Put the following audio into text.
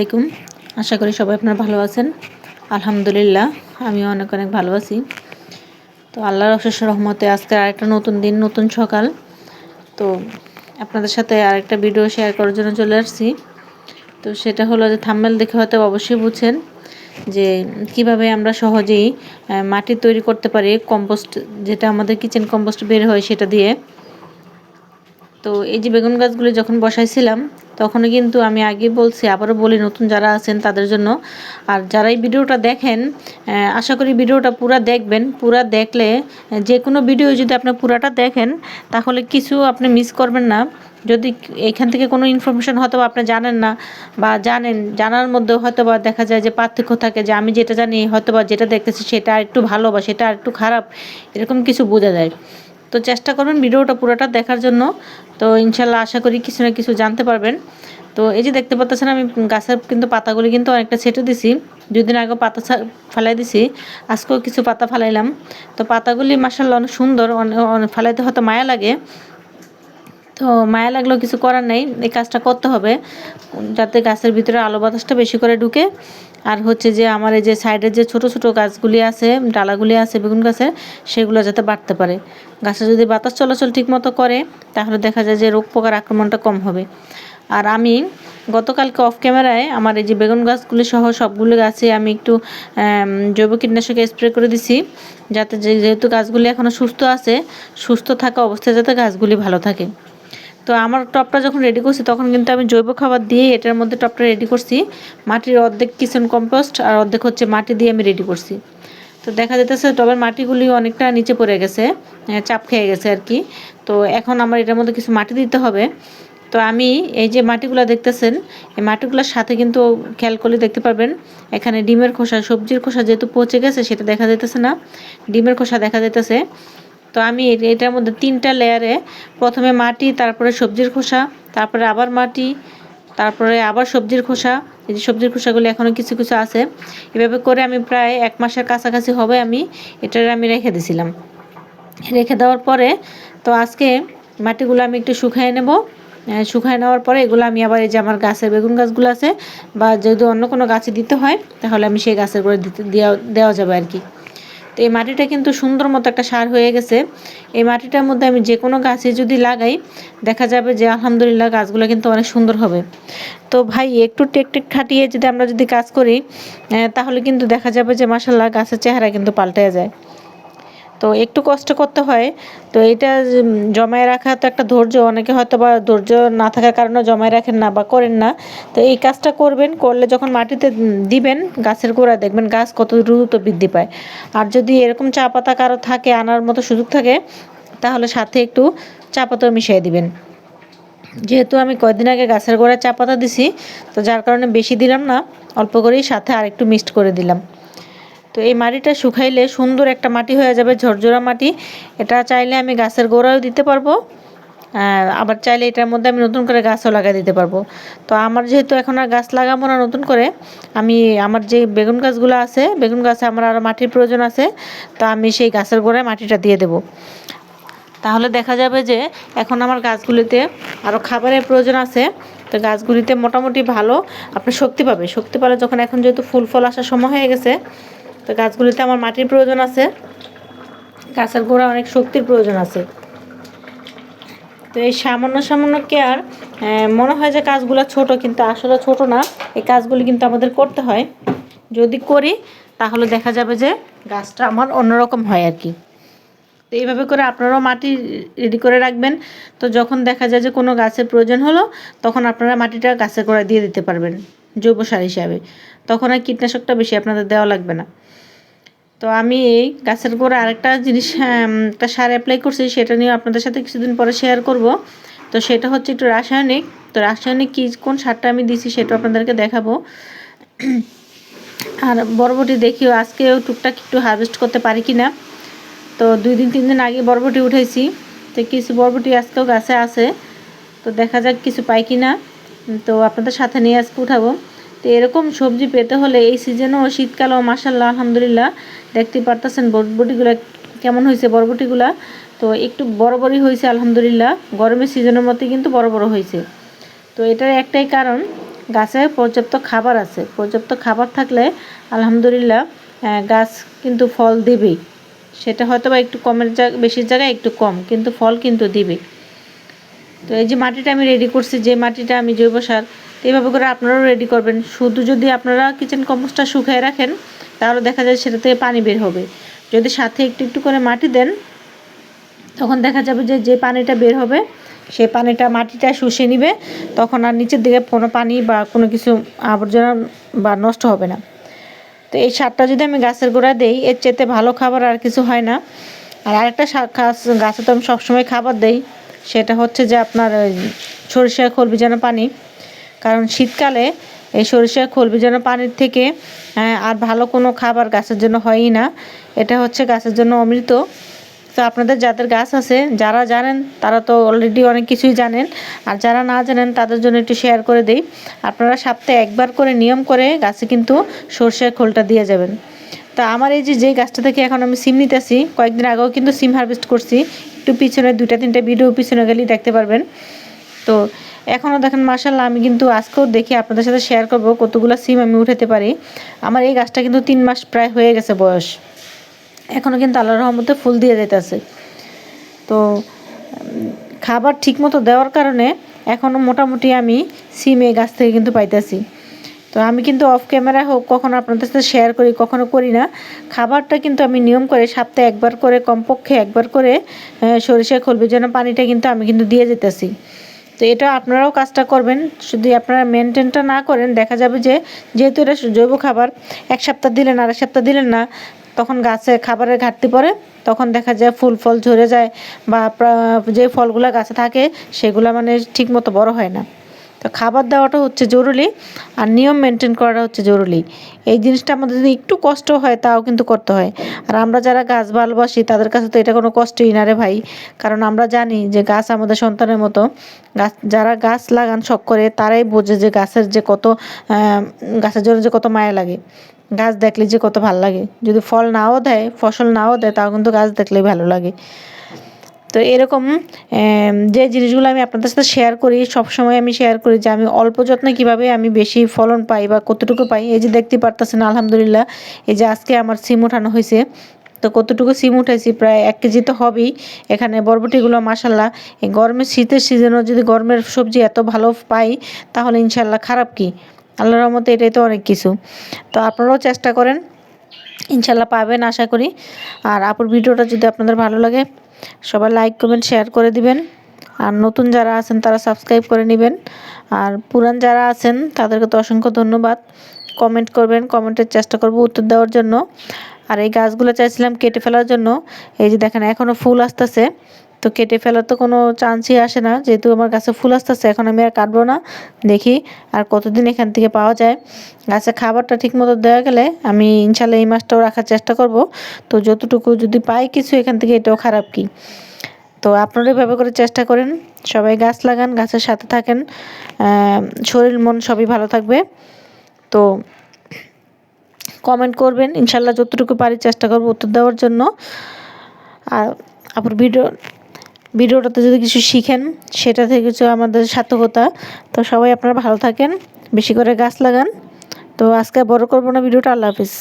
আলাইকুম। আশা করি সবাই আপনারা ভালো আছেন। আলহামদুলিল্লাহ, আমিও অনেক অনেক ভালো আছি। তো আল্লাহর অশেষ রহমতে আজকে আরেকটা নতুন দিন, নতুন সকাল। তো আপনাদের সাথে আরেকটা ভিডিও শেয়ার করার জন্য চলে আসছি। তো সেটা হলো যে থাম্বেল দেখে হয়তো অবশ্যই বুঝছেন যে কীভাবে আমরা সহজেই মাটি তৈরি করতে পারি কম্পোস্ট যেটা আমাদের কিচেন কম্পোস্ট বের হয় সেটা দিয়ে। তো এই যে বেগুন গাছগুলি যখন বসাইছিলাম তখনও কিন্তু আমি আগে বলছি, আবারও বলি নতুন যারা আছেন তাদের জন্য। আর যারা এই ভিডিওটা দেখেন আশা করি ভিডিওটা পুরা দেখবেন। পুরা দেখলে যে কোনো ভিডিও যদি আপনি পুরাটা দেখেন, তাহলে কিছু আপনি মিস করবেন না। যদি এখান থেকে কোনো ইনফরমেশন হয়তো আপনি জানেন না, বা জানেন, জানার মধ্যেও হয়তো বা দেখা যায় যে পার্থক্য থাকে যে আমি যেটা জানি হয়তো বা যেটা দেখতেছি সেটা আর একটু ভালো বা সেটা আর একটু খারাপ, এরকম কিছু বোঝা যায়। তো চেষ্টা করবেন ভিডিওটা পুরোটা দেখার জন্য। তো ইনশাল্লাহ আশা করি কিছু না কিছু জানতে পারবেন। তো এই যে দেখতে পাচ্ছেন আমি গাছের কিন্তু পাতাগুলি কিন্তু অনেকটা ছেটে দিছি। দুদিন আগে পাতা ফেলাই দিছি, আজকেও কিছু পাতা ফেলাইলাম। তো পাতাগুলি মাসাল্লাহ অনেক সুন্দর অনেক ফালাইতে হয়তো মায়া লাগে। তো মায়া লাগলেও কিছু করার নেই। এই কাজটা করতে হবে, যাতে গাছের ভিতরে আলো বাতাসটা বেশি করে ঢুকে। আর হচ্ছে যে আমার এই যে সাইডের যে ছোট ছোট গাছগুলি আছে, ডালাগুলি আছে, বেগুন গাছের, সেগুলো যাতে বাড়তে পারে। গাছে যদি বাতাস চলাচল ঠিকমতো করে, তাহলে দেখা যায় যে রোগ পোকার আক্রমণটা কম হবে। আর আমি গতকালকে অফ ক্যামেরায় আমার এই যে বেগুন গাছগুলি সহ সবগুলো গাছে আমি একটু জৈব কীটনাশক স্প্রে করে দিছি। যাতে যেহেতু গাছগুলি এখনও সুস্থ আছে, সুস্থ থাকা অবস্থায় যাতে গাছগুলি ভালো থাকে। তো আমার টপটা যখন রেডি করছি, তখন কিন্তু আমি জৈব খাবার দিয়ে এটার মধ্যে টপটা রেডি করছি। মাটির অর্ধেক কিচেন কম্পোস্ট আর অর্ধেক হচ্ছে মাটি দিয়ে আমি রেডি করছি। তো দেখা যেতেছে টবের মাটিগুলি অনেকটা নিচে পড়ে গেছে চাপ খেয়ে গেছে আর কি। তো এখন আমার এটার মধ্যে কিছু মাটি দিতে হবে। তো আমি এই যে মাটিগুলো দেখতেছেন, এই মাটিগুলোর সাথে কিন্তু খেয়াল করলে দেখতে পারবেন, এখানে ডিমের খোসা, সবজির খোসা যেহেতু পচে গেছে, সেটা দেখা যেতেছে না। ডিমের খোসা দেখা যাইতেছে। তো আমি এটার মধ্যে তিনটা লেয়ারে প্রথমে মাটি, তারপরে সবজির খোসা, তারপরে আবার মাটি, তারপরে আবার সবজির খোসা। এই যে সবজির খোসাগুলো এখনও কিছু কিছু আছে। এভাবে করে আমি প্রায় এক মাসের কাছাকাছি হবে আমি এটার আমি রেখে দিছিলাম। রেখে দেওয়ার পরে তো আজকে মাটিগুলো আমি একটু শুকায় নেব। শুকায় নেওয়ার পরে এগুলো আমি আবার এই যে আমার গাছের বেগুন গাছগুলো আছে বা যদি অন্য কোনো গাছে দিতে হয়, তাহলে আমি সেই গাছের করে দিতে দেওয়া দেওয়া যাবে আর কি। এই মাটিটা কিন্তু সুন্দর মতো একটা সার হয়ে গেছে। এই মাটিটার মধ্যে আমি যে কোনো গাছে যদি লাগাই, দেখা যাবে যে আলহামদুলিল্লাহ গাছগুলো কিন্তু অনেক সুন্দর হবে। তো ভাই, একটু টেকটেক খাটিয়ে যদি আমরা যদি কাজ করি তাহলে কিন্তু দেখা যাবে যে মাসাল্লাহ গাছের চেহারা কিন্তু পাল্টে যায়। তো একটু কষ্ট করতে হয়। তো এটা জমায় রাখা তো একটা ধৈর্য। অনেকে হয়তো বা ধৈর্য না থাকার কারণে জমায় রাখেন না বা করেন না। তো এই কাজটা করবেন, করলে যখন মাটিতে দিবেন, গাছের গোড়া দেখবেন গাছ কত দ্রুত বৃদ্ধি পায়। আর যদি এরকম চা পাতা কারও থাকে, আনার মতো সুযোগ থাকে, তাহলে সাথে একটু চা পাতাও মিশিয়ে দিবেন। যেহেতু আমি কয়েকদিন আগে গাছের গোড়ায় চা পাতা দিছি, তো যার কারণে বেশি দিলাম না, অল্প করেই সাথে আরেকটু মিক্সড করে দিলাম। তো এই মাটিটা শুকাইলে সুন্দর একটা মাটি হয়ে যাবে, ঝরঝরা মাটি। এটা চাইলে আমি গাছের গোড়াও দিতে পারব। আবার চাইলে এটার মধ্যে আমি নতুন করে গাছও লাগিয়ে দিতে পারব। তো আমার যেহেতু এখন আর গাছ লাগাবো না নতুন করে, আমি আমার যে বেগুন গাছগুলো আছে, বেগুন গাছে আমার আরও মাটির প্রয়োজন আছে, তো আমি সেই গাছের গোড়ায় মাটিটা দিয়ে দেবো। তাহলে দেখা যাবে যে এখন আমার গাছগুলিতে আরও খাবারের প্রয়োজন আছে, তো গাছগুলিতে মোটামুটি ভালো আপনি শক্তি পাবে। শক্তি পালে যখন এখন যেহেতু ফুল ফল আসার সময় হয়ে গেছে তো গাছগুলিতে আমার মাটির প্রয়োজন আছে। গাছের গোড়া অনেক শক্তির প্রয়োজন আছে। তো এই সামান্য সামান্য কেয়ার মনে হয় যে কাজগুলো ছোট, কিন্তু আসলে ছোট না। এই কাজগুলি কিন্তু আমাদের করতে হয়। যদি করি, তাহলে দেখা যাবে যে গাছটা আমার অন্যরকম হয় আর কি। তো এইভাবে করে আপনারাও মাটি রেডি করে রাখবেন। তো যখন দেখা যায় যে কোনো গাছের প্রয়োজন হলো, তখন আপনারা মাটিটা গাছের গোড়ায় দিয়ে দিতে পারবেন, জৈব সার হিসাবে। তখন আর কীটনাশকটা বেশি আপনাদের দেওয়া লাগবে না। তো আমি এই গাছের গোড়া আরেকটা জিনিস একটা সার অ্যাপ্লাই করছি, সেটা নিয়ে আপনাদের সাথে কিছুদিন পরে শেয়ার করব। তো সেটা হচ্ছে একটু রাসায়নিক। তো রাসায়নিক কী, কোন সারটা আমি দিছি সেটা আপনাদেরকে দেখাবো। আর বরবটি দেখিও, আজকেও টুকটাক একটু হারভেস্ট করতে পারি কি না তো দুই দিন, তিন দিন আগে বরবটি উঠেছি তো কিছু বরবটি আজকেও গাছে আছে। তো দেখা যাক কিছু পাই কি না তো আপনাদের সাথে নিয়ে আজকে উঠাবো। তো এরকম সবজি পেতে হলে এই সিজনেও শীতকালেও মাসাল্লাহ আলহামদুলিল্লাহ দেখতে পারতেছেন বরবটিগুলো কেমন হয়েছে বরবটিগুলা। তো একটু বড় বড়ই হয়েছে, আলহামদুলিল্লাহ। গরমের সিজনের মধ্যে কিন্তু বড় বড় হয়েছে। তো এটার একটাই কারণ, গাছে পর্যাপ্ত খাবার আছে। পর্যাপ্ত খাবার থাকলে, আলহামদুলিল্লাহ গাছ কিন্তু ফল দিবেই। সেটা হয়তো বা একটু কমের জায়গা, বেশির জায়গায় একটু কম, কিন্তু ফল কিন্তু দিবে তো এই যে মাটিটা আমি রেডি করছি, যে মাটিটা আমি জৈব সার তো এইভাবে করে আপনারাও রেডি করবেন। শুধু যদি আপনারা কিচেন কম্পোস্টটা শুকিয়ে রাখেন, তাহলে দেখা যায় সেটা থেকে পানি বের হবে। যদি সাথে একটু একটু করে মাটি দেন, তখন দেখা যাবে যে যে পানিটা বের হবে সেই পানিটা মাটিটা শুষে নিবে, তখন আর নিচের দিকে কোনো পানি বা কোনো কিছু আবর্জনা বা নষ্ট হবে না। তো এই সারটা যদি আমি গাছের গোড়ায় দেই, এর চেতে ভালো খাবার আর কিছু হয় না। আর আরেকটা গাছ তো আমি সবসময় খাবার দেই, সেটা হচ্ছে যে আপনার সরিষা খোল ভিজানো পানি। কারণ শীতকালে এই সরিষা খোল ভিজানো পানির থেকে আর ভালো কোনো খাবার গাছের জন্য হয়ই না। এটা হচ্ছে গাছের জন্য অমৃত। তো আপনাদের যাদের গাছ আছে, যারা জানেন, তারা তো অলরেডি অনেক কিছুই জানেন। আর যারা না জানেন, তাদের জন্য একটু শেয়ার করে দিই। আপনারা সপ্তাহে একবার করে নিয়ম করে গাছে কিন্তু সর্ষের খোলটা দিয়ে যাবেন। তা আমার এই যে যেই গাছটা থেকে এখন আমি সিম নিতেছি, কয়েকদিন আগেও কিন্তু সিম হারভেস্ট করছি। একটু পিছনে দুইটা, তিনটা ভিডিও পিছনে গেলেই দেখতে পারবেন। তো এখনও দেখেন মার্শাল্লাহ আমি কিন্তু আজকেও দেখি আপনাদের সাথে শেয়ার করব কতগুলো সিম আমি উঠাতে পারি। আমার এই গাছটা কিন্তু তিন মাস প্রায় হয়ে গেছে বয়স। এখনও কিন্তু আল্লাহর রহমতে ফুল দিয়ে যেতেছে তো খাবার ঠিকমতো দেওয়ার কারণে এখনও মোটামুটি আমি সিম এই গাছ থেকে কিন্তু পাইতেছি। তো আমি কিন্তু অফ ক্যামেরা হোক, কখনো আপনাদের সাথে শেয়ার করি, কখনো করি না। খাবারটা কিন্তু আমি নিয়ম করে সপ্তাহে একবার করে, কমপক্ষে একবার করে সরিষা খোল, যেন পানিটা কিন্তু আমি কিন্তু দিয়ে যেতেছি তো এটা আপনারাও কাজটা করবেন। শুধু আপনারা মেনটেনটা না করেন, দেখা যাবে যে যেহেতু এটা জৈব খাবার, এক সপ্তাহ দিলেন আর এক সপ্তাহ দিলেন না, তখন গাছে খাবারের ঘাটতি পড়ে, তখন দেখা যায় ফুল ফল ঝরে যায় বা যে ফলগুলো গাছে থাকে, সেগুলো মানে ঠিকমতো বড় হয় না। তো খাবার দেওয়াটা হচ্ছে জরুরি আর নিয়ম মেনটেন করাটা হচ্ছে জরুরি। এই জিনিসটা আমাদের যদি একটু কষ্ট হয়, তাও কিন্তু করতে হয়। আর আমরা যারা গাছ ভালোবাসি, তাদের কাছে তো এটা কোনো কষ্টই না রে ভাই। কারণ আমরা জানি যে গাছ আমাদের সন্তানের মতো। গাছ, যারা গাছ লাগান শখ করে, তারাই বোঝে যে গাছের যে কত গাছের জন্য যে কত মায়া লাগে। গাছ দেখলে যে কত ভালো লাগে। যদি ফল নাও দেয়, ফসল নাও দেয়, তাও কিন্তু গাছ দেখলেই ভালো লাগে। তো এরকম যে জিনিসগুলো আমি আপনাদের সাথে শেয়ার করি সব সময় আমি শেয়ার করি যে আমি অল্প যত্নে কীভাবে আমি বেশি ফলন পাই বা কতটুকু পাই। এই যে দেখতে পারতেছেন, আলহামদুলিল্লাহ, এই যে আজকে আমার সিম ওঠানো হয়েছে। তো কতটুকু সিম উঠাইছি, প্রায় এক কেজি তো হবেই। এখানে বরবটিগুলো মাসাল্লাহ এই গরমের শীতের সিজনও যদি গরমের সবজি এত ভালো পাই, তাহলে ইনশাল্লাহ খারাপ কি? আল্লাহর রহমতে এটাই তো অনেক কিছু। তো আপনারাও চেষ্টা করেন ইনশাল্লাহ পাবেন, আশা করি। আর আপুর ভিডিওটা যদি আপনাদের ভালো লাগে সবাই লাইক কমেন্ট শেয়ার করে দিবেন। আর নতুন যারা আছেন, তারা সাবস্ক্রাইব করে নেবেন। আর পুরান যারা আছেন, তাদেরকে তো অসংখ্য ধন্যবাদ। কমেন্ট করবেন কমেন্টের চেষ্টা করব উত্তর দেওয়ার জন্য। আর এই গাছগুলো চাইছিলাম কেটে ফেলার জন্য। এই যে দেখেন এখনও ফুল আসতেছে। তো কেটে ফেলার তো কোনো চান্সই আসে না। যেহেতু আমার গাছে ফুল আসতেছে, এখন আমি আর কাটবো না। দেখি আর কতদিন এখান থেকে পাওয়া যায়। গাছে খাবারটা ঠিক মতো দেওয়া গেলে আমি ইনশাল্লাহ এই মাছটাও রাখার চেষ্টা করব। তো যতটুকু যদি পাই কিছু, এখান থেকে এটাও খারাপ কি? তো আপনারা এভাবে করে চেষ্টা করেন। সবাই গাছ লাগান, গাছের সাথে থাকেন। শরীর, মন সবই ভালো থাকবে। তো কমেন্ট করবেন। ইনশাল্লাহ যতটুকু পারি চেষ্টা করব উত্তর দেওয়ার জন্য। আর আপুর ভিডিও ভিডিওটাতে যদি কিছু শিখেন, সেটা থেকে কিছু আমাদের সার্থকতা। তো সবাই আপনারা ভালো থাকেন, বেশি করে গাছ লাগান। তো আজকে বড় করব না ভিডিওটা, আল্লাহ হাফিজ।